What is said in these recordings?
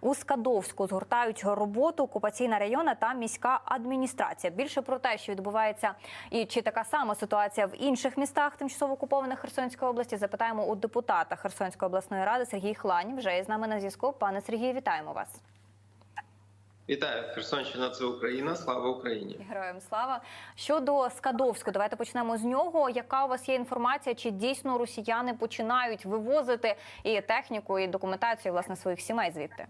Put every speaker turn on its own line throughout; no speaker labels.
У Скадовську згортають роботу окупаційна районна та міська адміністрація. Більше про те, що відбувається, і чи така сама ситуація в інших містах тимчасово окупованих Херсонської області, запитаємо у депутата Херсонської обласної ради Сергій Хлань. Вже є з нами на зв'язку. Пане Сергію, вітаємо вас.
Вітаю, Херсонщина це Україна. Слава Україні.
Героям слава щодо Скадовську, давайте почнемо з нього. Яка у вас є інформація? Чи дійсно росіяни починають вивозити і техніку, і документацію власне своїх сімей звідти?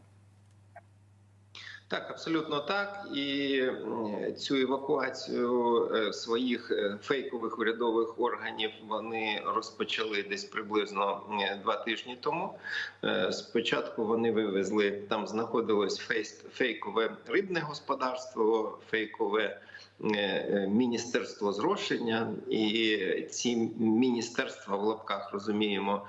Так, абсолютно так. І цю евакуацію е, своїх е, фейкових урядових органів вони розпочали десь приблизно два тижні тому. Е, Спочатку вони вивезли там, знаходилось фейкове рибне господарство, фейкове. Міністерство зрошення і ці міністерства в лапках розуміємо,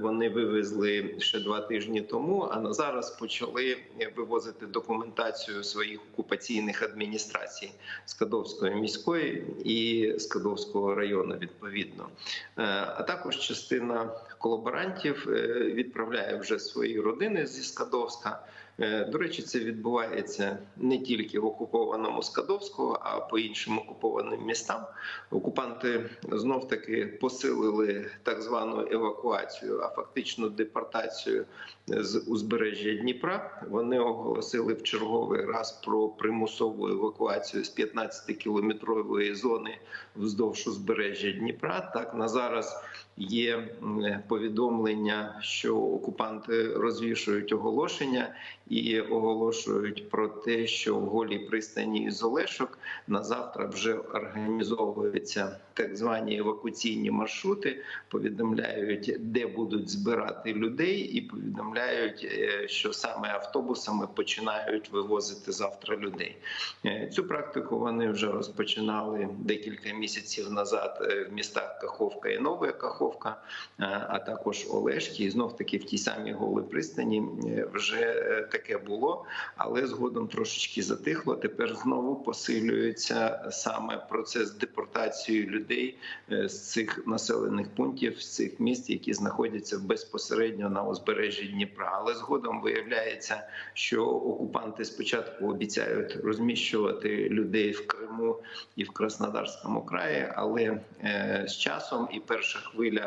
вони вивезли ще два тижні тому. А зараз почали вивозити документацію своїх окупаційних адміністрацій Скадовської міської і Скадовського району. Відповідно, Е, а також частина колаборантів е, відправляє вже свої родини зі Скадовська. Е, До речі, це відбувається не тільки в окупованому Скадовську, а по іншим окупованим містам. Окупанти знов таки посилили так звану евакуацію, а фактично депортацію з узбережжя Дніпра. Вони оголосили в черговий раз про примусову евакуацію з 15 кілометрової зони вздовж узбережжя Дніпра. Так на зараз є повідомлення, що окупанти розвішують оголошення і оголошують про те, що в голій пристані із Олешок на завтра вже організовуються так звані евакуаційні маршрути. Повідомляють, де будуть збирати людей, і повідомляють, е, що саме автобусами починають вивозити завтра людей. Е, Цю практику вони вже розпочинали декілька місяців назад е, в містах Каховка і Нова Каховка, е, а також Олешки. І знов таки в тій самій голій пристані е, вже е, таке було, але згодом трошечки затихло. Тепер знову посилюється саме процес депортації людей з цих населених пунктів, з цих міст, які знаходяться безпосередньо на узбережжі Дніпра. Але згодом виявляється, що окупанти спочатку обіцяють розміщувати людей в Криму і в Краснодарському краї, але з часом і перша хвиля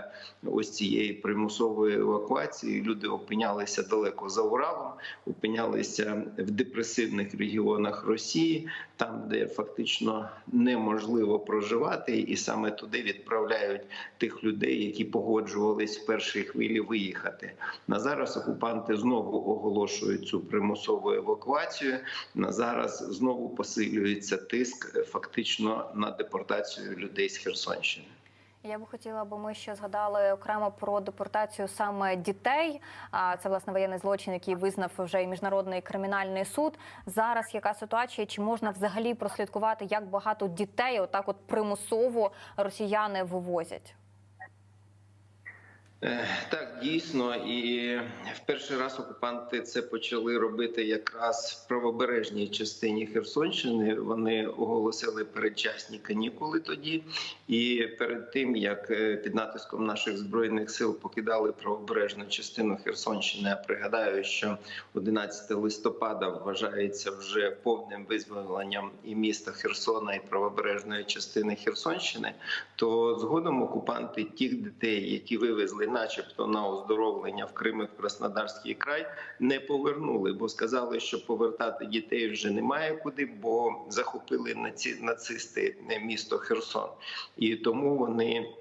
ось цієї примусової евакуації люди опинялися далеко за Уралом, опинялися в депресивних регіонах Росії, там де фактично неможливо проживати, і саме туди відправляють тих людей, які погоджувались в першій хвилі виїхати. На зараз окупанти знову оголошують цю примусову евакуацію. На зараз знову посилюється тиск е, фактично на депортацію людей з Херсонщини.
Я би хотіла, бо ми ще згадали окремо про депортацію саме дітей. А це власне воєнний злочин, який визнав вже і міжнародний кримінальний суд. Зараз яка ситуація? Чи можна взагалі прослідкувати, як багато дітей отак, от примусово росіяни вивозять?
Е, Так, дійсно, і в перший раз окупанти це почали робити якраз в правобережній частині Херсонщини. Вони оголосили передчасні канікули тоді. І перед тим як е, під натиском наших збройних сил покидали правобережну частину Херсонщини, я пригадаю, що 11 листопада вважається вже повним визволенням і міста Херсона, і правобережної частини Херсонщини. То згодом окупанти тих дітей, які вивезли, начебто, на оздоровлення в Крим і в Краснодарський край, не повернули, бо сказали, що повертати дітей вже немає куди, бо захопили нацисти місто Херсон, і тому вони.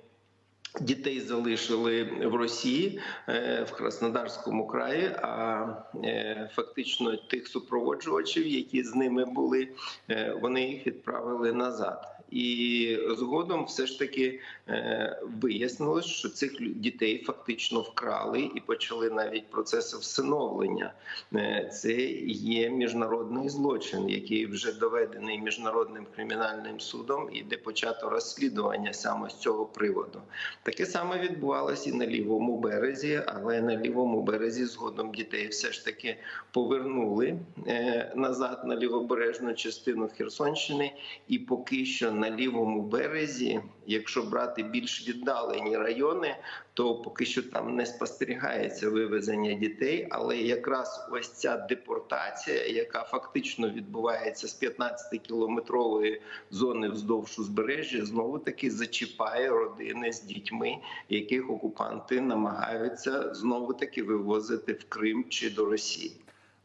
Дітей залишили в Росії е, в Краснодарському краї. А е, фактично тих супроводжувачів, які з ними були, е, вони їх відправили назад. І згодом все ж таки е, вияснилось, що цих дітей фактично вкрали і почали навіть процеси всиновлення. Е, Це є міжнародний злочин, який вже доведений міжнародним кримінальним судом, і де почато розслідування саме з цього приводу. Таке саме відбувалося і на лівому березі, але на лівому березі згодом дітей все ж таки повернули е, назад на лівобережну частину Херсонщини, і поки що на лівому березі, якщо брати більш віддалені райони, то поки що там не спостерігається вивезення дітей. Але якраз ось ця депортація, яка фактично відбувається з 15-кілометрової зони вздовж узбережжя, знову таки зачіпає родини з дітьми, яких окупанти намагаються знову таки вивозити в Крим чи до Росії.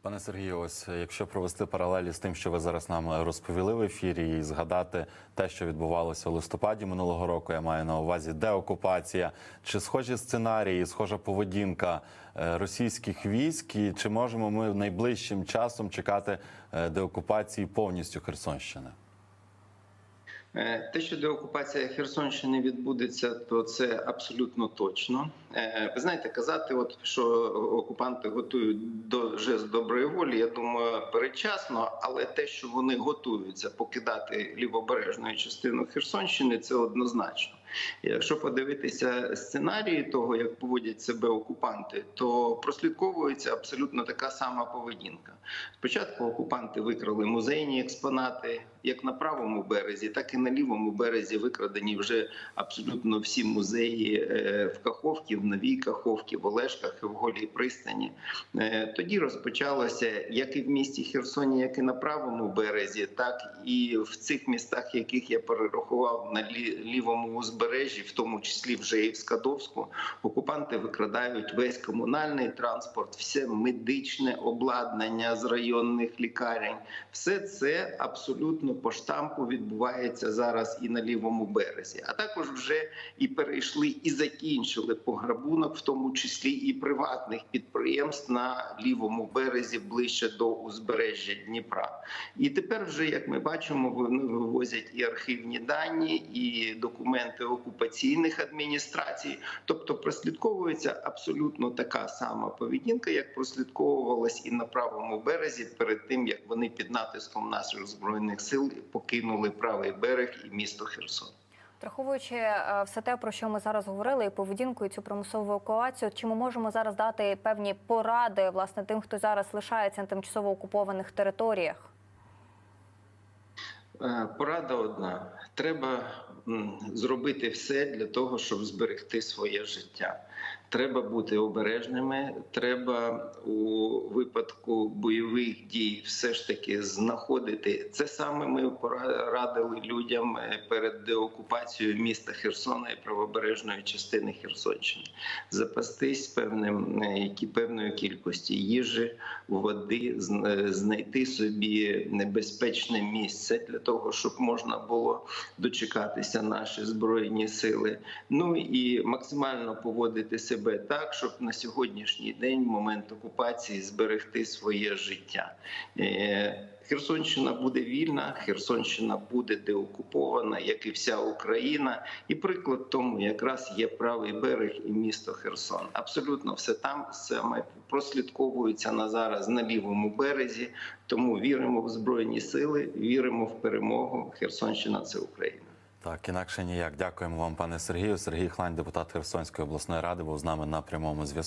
Пане Сергію, ось е, якщо провести паралелі з тим, що ви зараз нам розповіли в ефірі, і згадати те, що відбувалося у листопаді минулого року, я маю на увазі деокупація, чи схожі сценарії, схожа поведінка е, російських військ, і чи можемо ми найближчим часом чекати е, деокупації повністю Херсонщини?
Е, Те, що деокупація Херсонщини відбудеться, то це абсолютно точно. Е, Ви знаєте, казати, от що окупанти готують до жест доброї волі, я думаю, передчасно, але те, що вони готуються покидати лівобережну частину Херсонщини, це однозначно. Якщо подивитися сценарії того, як поводять себе окупанти, то прослідковується абсолютно така сама поведінка. Спочатку окупанти викрали музейні експонати, як на правому березі, так і на лівому березі викрадені вже абсолютно всі музеї е, в Каховці, в Новій Каховці, в Олешках і в Голій пристані. Е, Тоді розпочалося як і в місті Херсоні, як і на правому березі, так і в цих містах, яких я перерахував на лівому узбережжі, в тому числі вже і в Скадовську, окупанти викрадають весь комунальний транспорт, все медичне обладнання з районних лікарень. Все це абсолютно по штампу відбувається зараз і на лівому березі. А також вже і перейшли і закінчили пограбунок, в тому числі і приватних підприємств на лівому березі ближче до узбережжя Дніпра. І тепер, вже як ми бачимо, вони вивозять і архівні дані, і документи окупаційних адміністрацій. Тобто прослідковується абсолютно така сама поведінка, як прослідковувалась і на правому березі перед тим, як вони під натиском наших збройних сил покинули правий берег і місто Херсон.
Враховуючи е, все те, про що ми зараз говорили, і поведінку, і цю примусову евакуацію, чи ми можемо зараз дати певні поради власне тим, хто зараз лишається на тимчасово окупованих територіях?
Е, Порада одна: треба зробити все для того, щоб зберегти своє життя. Треба бути обережними. Треба у випадку бойових дій все ж таки знаходити це саме. Ми порадили людям е, перед деокупацією міста Херсона і правобережної частини Херсонщини. Запастись певним е, які певною кількості їжі, води, е, знайти собі небезпечне місце для того, щоб можна було дочекатися наші збройні сили. Ну і максимально поводити себе так, щоб на сьогоднішній день, в момент окупації, зберегти своє життя. Е, Херсонщина буде вільна, Херсонщина буде деокупована, як і вся Україна. І приклад тому якраз є правий берег і місто Херсон. Абсолютно все там саме прослідковується на зараз на лівому березі. Тому віримо в збройні сили, віримо в перемогу. Херсонщина це Україна.
Так, інакше ніяк. Дякуємо вам, пане Сергію. Сергій Хлань, депутат Херсонської обласної ради, був з нами на прямому зв'язку.